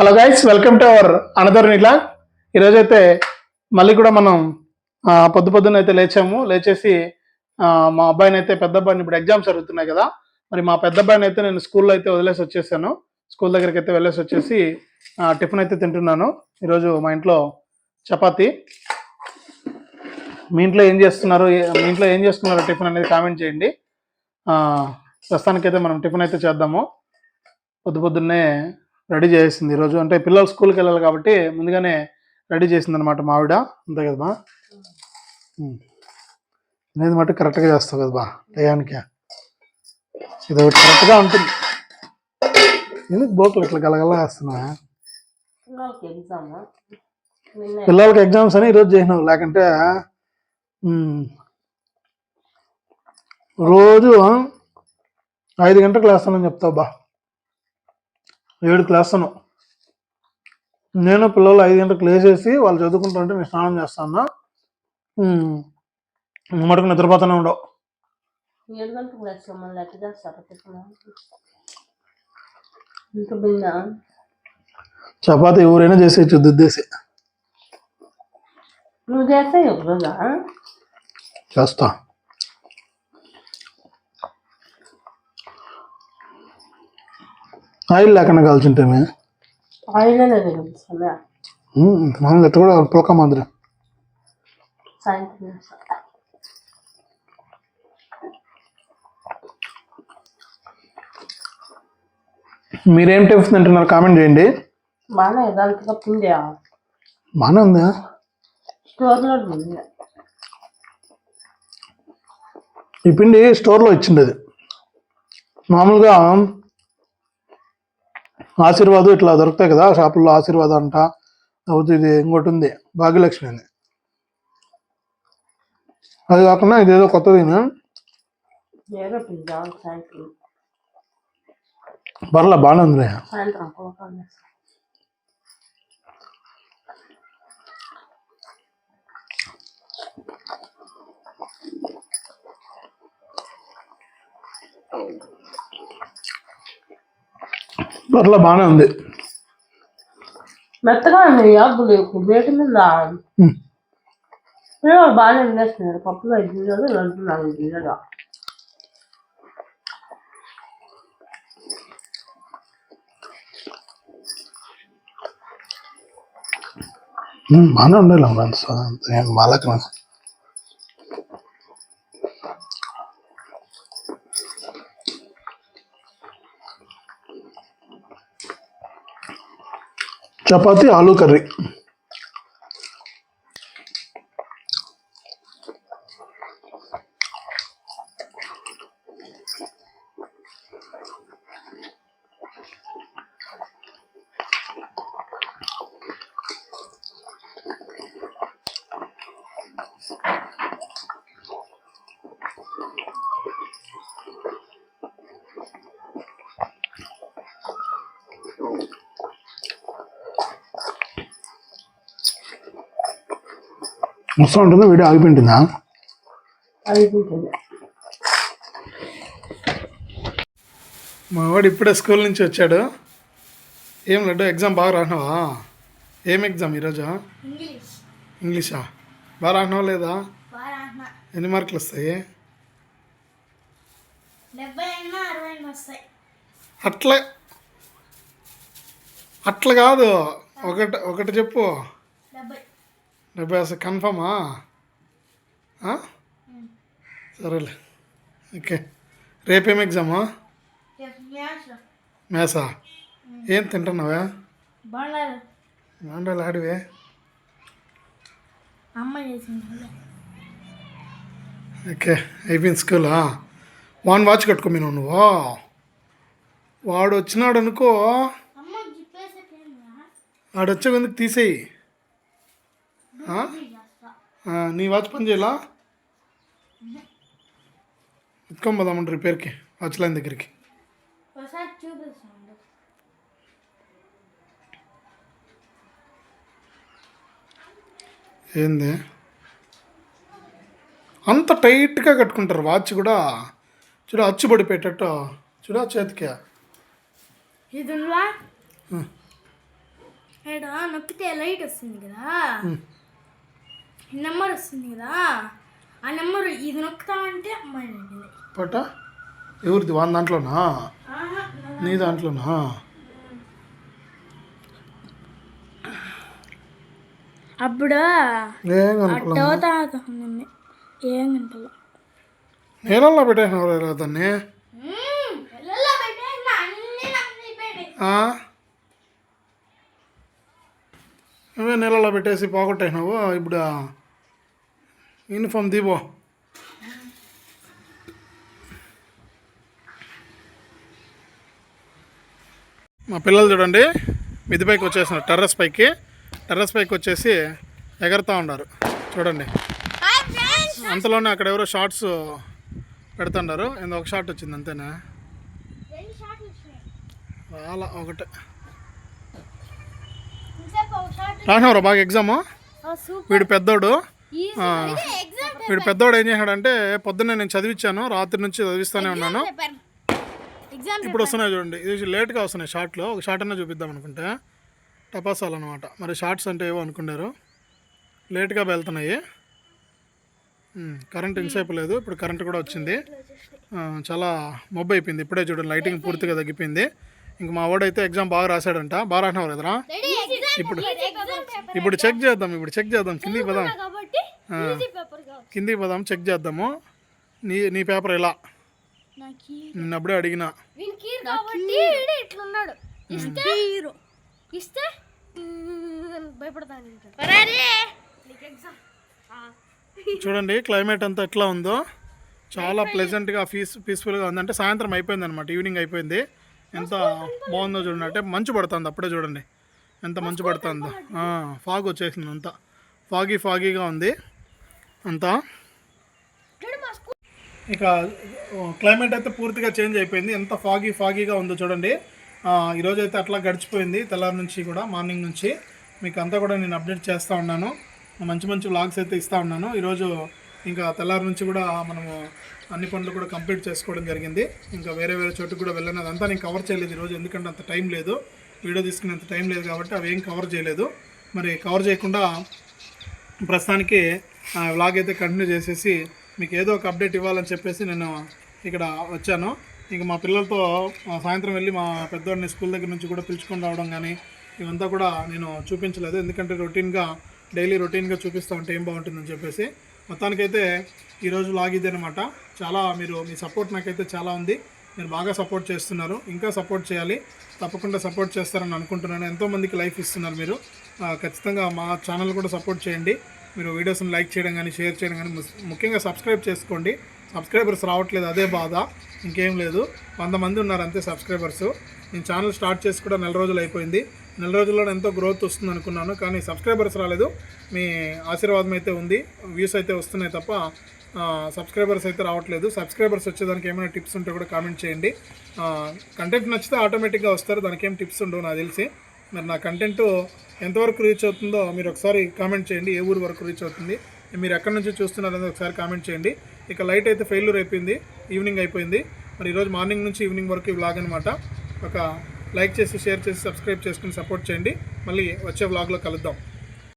Hello guys welcome to our another నీలా ఈరోజైతే మళ్ళీ కూడా మనం పొద్దు పొద్దున్న అయితే లేచాము. లేచేసి మా అబ్బాయిని అయితే పెద్ద అబ్బాయిని ఇప్పుడు ఎగ్జామ్స్ జరుగుతున్నాయి కదా. మరి మా పెద్ద అబ్బాయిని అయితే నేను స్కూల్లో అయితే వదిలేసి వచ్చేసాను. స్కూల్ దగ్గరికి అయితే వెళ్ళేసి వచ్చేసి టిఫిన్ అయితే తింటున్నాను. ఈరోజు మా ఇంట్లో చపాతి. మీ ఇంట్లో ఏం చేస్తున్నారు? మీ ఇంట్లో ఏం చేస్తున్నారు టిఫిన్ అనేది కామెంట్ చేయండి. ప్రస్తుతానికైతే మనం టిఫిన్ అయితే చేద్దాము. పొద్దు పొద్దున్నే రెడీ చేసింది ఈరోజు అంటే పిల్లలు స్కూల్కి వెళ్ళాలి కాబట్టి ముందుగానే రెడీ చేసింది అనమాట మావిడ అంతే కదా బా ఉమ్. అనేది మటు కరెక్ట్గా చేస్తావు కదా బా టయానికి. ఇది ఒకటి కరెక్ట్గా ఉంటుంది. ఎందుకు బోకులు ఇట్లా గలగల వేస్తున్నా పిల్లలకి ఎగ్జామ్స్ అని ఈరోజు చేసినావు. లేకంటే రోజు ఐదు గంటలకు లేస్తానని చెప్తావు బా. ఏడుకి లేస్తాను నేను పిల్లలు ఐదు గంటలకు లేచేసి వాళ్ళు చదువుకుంటుంటే నేను స్నానం చేస్తాను మటుకు నిద్రపోతూనే ఉండవు. ఏడు చపాతి ఎవరైనా చేసేయచ్చు దుద్దేసి. నువ్వు చేస్తే చేస్తా. ఆయిల్ లేకుండా కాల్చుంటేమే. తెలుస్తుందా మనం ఎట్ట కూడా పులక మాదిరి. మీరేం టిఫిన్ తింటున్నారు కామెంట్ చేయండి. బాగానే దాంట్లో పిండి బాగానే ఉందా? స్టోర్లో ఉంది. ఈ పిండి స్టోర్లో ఇచ్చింది అది మామూలుగా ఆశీర్వాద్ ఇట్లా దొరుకుతాయి కదా షాపుల్లో ఆశీర్వాద్ అంట. లేకపోతే ఇది ఇంకోటి ఉంది భాగ్యలక్ష్మి అని. అది కాకుండా ఇదేదో కొత్తది పర్లే బాగానే ఉంది సాయంత్రం పులకాలు చేస్తా పర్లే బాగానే ఉంది మెత్తగా ఉన్నాయి యాబ్బులు ఎక్కువ వేటి మీద ఉమ్. పిల్లలు బాగానే ఉండేస్తున్నారు పప్పులో ఐదు గింజలు లడ్డు నాలుగు గింజలు ఉమ్, బాగానే ఉండాలి ఫ్రెండ్స్ వాళ్ళకి சப்பாத்தி ஆலு கறி. వస్తూ ఉంటుందా వీడియో ఆగిపోయింటుందా? మా వాడు ఇప్పుడే స్కూల్ నుంచి వచ్చాడు. ఏం లడ్డు ఎగ్జామ్ బాగా రాసినావా? ఏం ఎగ్జామ్ ఈరోజు? ఇంగ్లీష్. ఇంగ్లీషా? బాగా రాసినావా లేదా? ఎన్ని మార్కులు వస్తాయి. అట్లా. అట్లా కాదు. ఒకటి ఒకటి చెప్పు. డెబ్బై కన్ఫామా? ఆ? సరేలే. ఓకే. రేపేం ఎగ్జామా? మేసా ఏం తింటున్నావా? మాండలు ఆడివే. ఓకే అయిపోయింది స్కూలా వాన్ వాచ్ కట్టుకోమీను నువ్వు? వాడు వచ్చినాడు అనుకో వాడు వచ్చే తీసేయి? నీ వాచ్ పని చేయాలా? ఎత్తుకొని పోదామంట రిపేర్కి వాచ్ లైన్ దగ్గరికి. ఏంది? అంత టైట్గా కట్టుకుంటారు వాచ్ కూడా. చూడ అచ్చు పడిపోయేటట్టు. చూడ చేతికి. నొక్కితే లైట్ వస్తుంది కదా. నెంబర్ వస్తుంది కదా ఆ నెంబర్ ఇది నొక్కుతామంటే అమ్మాయి అడిగింది పట ఎవరిది? వాన్ దాంట్లోనా? నీ దాంట్లోనా? అప్పుడు ఏం ఏం కనపడలా నేలల్లో పెట్టేసినవరా దాన్ని? నువ్వే నీళ్ళలో పెట్టేసి పోగొట్టేసినావు ఇప్పుడు యూనిఫామ్ దీపో మా పిల్లలు చూడండి మిది పైకి వచ్చేసినారు టెర్రస్ పైకి. టెర్రస్ పైకి వచ్చేసి ఎగరుతూ ఉన్నారు. చూడండి. అంతలోనే అక్కడ ఎవరో షార్ట్స్ పెడుతున్నారు. ఏందో ఒక షార్ట్ వచ్చింది అంతేనా? చాలా ఒకటే. రాసినవరా బాగా ఎగ్జాము వీడు పెద్దోడు. వీడు పెద్దోడు ఏం చేశాడంటే పొద్దున్నే నేను చదివించాను రాత్రి నుంచి చదివిస్తూనే ఉన్నాను. ఇప్పుడు వస్తున్నాయి చూడండి. ఇది లేట్గా వస్తున్నాయి షార్ట్లు ఒక షార్ట్ అన్నా చూపిద్దాం అనుకుంటే. టపాసాలు అనమాట మరి షార్ట్స్ అంటే ఏవో అనుకున్నారు లేట్గా వెళ్తున్నాయి. కరెంట్ ఇంతసేపు లేదు. ఇప్పుడు కరెంట్ కూడా వచ్చింది. చాలా మొబ్బు అయిపోయింది. ఇప్పుడే చూడండి లైటింగ్ పూర్తిగా తగ్గిపోయింది. ఇంక మా వాడైతే ఎగ్జామ్ బాగా రాశాడంట. బాగా రాసినావు కదరా? ఇప్పుడు ఇప్పుడు చెక్ చేద్దాం ఇప్పుడు చెక్ చేద్దాం. కిందికి పదాం. కిందికి పదాం చెక్ చేద్దాము. నీ నీ పేపర్ ఇలా నాకు నిన్న అప్పుడే అడిగిన. ఇస్తే? చూడండి క్లైమేట్ అంతా ఎట్లా ఉందో. చాలా ప్లెజెంట్గా పీస్ పీస్ఫుల్గా ఉంది. అంటే సాయంత్రం అయిపోయింది. అనమాట ఈవినింగ్ అయిపోయింది ఎంత బాగుందో చూడండి. అంటే మంచు పడుతుంది అప్పుడే చూడండి. ఎంత మంచు పడుతుందో. ఫాగ్ వచ్చేసింది అంతా ఫాగీ ఫాగీగా ఉంది. అంతా? ఇక క్లైమేట్ అయితే పూర్తిగా చేంజ్ అయిపోయింది. ఎంత ఫాగీ ఫాగీగా ఉందో చూడండి. ఈరోజు అయితే అట్లా గడిచిపోయింది తెల్లారి నుంచి కూడా మార్నింగ్ నుంచి. మీకు అంతా కూడా నేను అప్డేట్ చేస్తూ ఉన్నాను. మంచి మంచి వ్లాగ్స్ అయితే ఇస్తూ ఉన్నాను. ఈరోజు ఇంకా తెల్లారి నుంచి కూడా మనము అన్ని పనులు కూడా కంప్లీట్ చేసుకోవడం జరిగింది. ఇంకా వేరే వేరే చోటుకు కూడా వెళ్ళినది అదంతా నేను కవర్ చేయలేదు ఈరోజు ఎందుకంటే అంత టైం లేదు. వీడియో తీసుకునేంత టైం లేదు కాబట్టి అవి ఏం కవర్ చేయలేదు. మరి కవర్ చేయకుండా ప్రస్తుతానికి వ్లాగ్ అయితే కంటిన్యూ చేసేసి మీకు ఏదో ఒక అప్డేట్ ఇవ్వాలని చెప్పేసి నేను ఇక్కడ వచ్చాను. ఇంకా మా పిల్లలతో సాయంత్రం వెళ్ళి మా పెద్దవాడిని స్కూల్ దగ్గర నుంచి కూడా పిలుచుకొని రావడం కానీ ఇవంతా కూడా నేను చూపించలేదు. ఎందుకంటే రొటీన్గా డైలీ రొటీన్గా చూపిస్తూ ఉంటే ఏం బాగుంటుందని చెప్పేసి. మొత్తానికైతే ఈరోజు లాగ్ ఇది అనమాట చాలా మీరు మీ సపోర్ట్ నాకైతే చాలా ఉంది. మీరు బాగా సపోర్ట్ చేస్తున్నారు. ఇంకా సపోర్ట్ చేయాలి. తప్పకుండా సపోర్ట్ చేస్తారని అనుకుంటున్నాను. ఎంతోమందికి లైఫ్ ఇస్తున్నారు మీరు. ఖచ్చితంగా మా ఛానల్ కూడా సపోర్ట్ చేయండి. మీరు వీడియోస్ని లైక్ చేయడం కానీ షేర్ చేయడం కానీ ముఖ్యంగా సబ్స్క్రైబ్ చేసుకోండి. సబ్స్క్రైబర్స్ రావట్లేదు అదే బాధ. ఇంకేం లేదు. వంద మంది ఉన్నారు అంతే సబ్స్క్రైబర్స్ నేను ఛానల్ స్టార్ట్ చేసి కూడా నెల రోజులు అయిపోయింది. నెల రోజుల్లో ఎంతో గ్రోత్ వస్తుంది అనుకున్నాను కానీ సబ్స్క్రైబర్స్ రాలేదు. మీ ఆశీర్వాదం అయితే ఉంది. వ్యూస్ అయితే వస్తున్నాయి తప్ప సబ్స్క్రైబర్స్ అయితే రావట్లేదు. సబ్స్క్రైబర్స్ వచ్చేదానికి ఏమైనా టిప్స్ ఉంటే కూడా కామెంట్ చేయండి. కంటెంట్ నచ్చితే ఆటోమేటిక్గా వస్తారు. దానికి ఏం టిప్స్ ఉండవు నాకు తెలిసి. మరి నా కంటెంట్ ఎంతవరకు రీచ్ అవుతుందో మీరు ఒకసారి కామెంట్ చేయండి ఏ ఊరు వరకు రీచ్ అవుతుంది మీరు ఎక్కడి నుంచి చూస్తున్నారనేది ఒకసారి కామెంట్ చేయండి. ఇక లైట్ అయితే ఫెయిల్యూర్ అయిపోయింది ఈవినింగ్ అయిపోయింది. మరి ఈరోజు మార్నింగ్ నుంచి ఈవినింగ్ వరకు వ్లాగ్ అనమాట ఒక లైక్ చేసి షేర్ చేసి సబ్స్క్రైబ్ చేసుకుని సపోర్ట్ చేయండి. మళ్ళీ వచ్చే వ్లాగ్లో కలుద్దాం.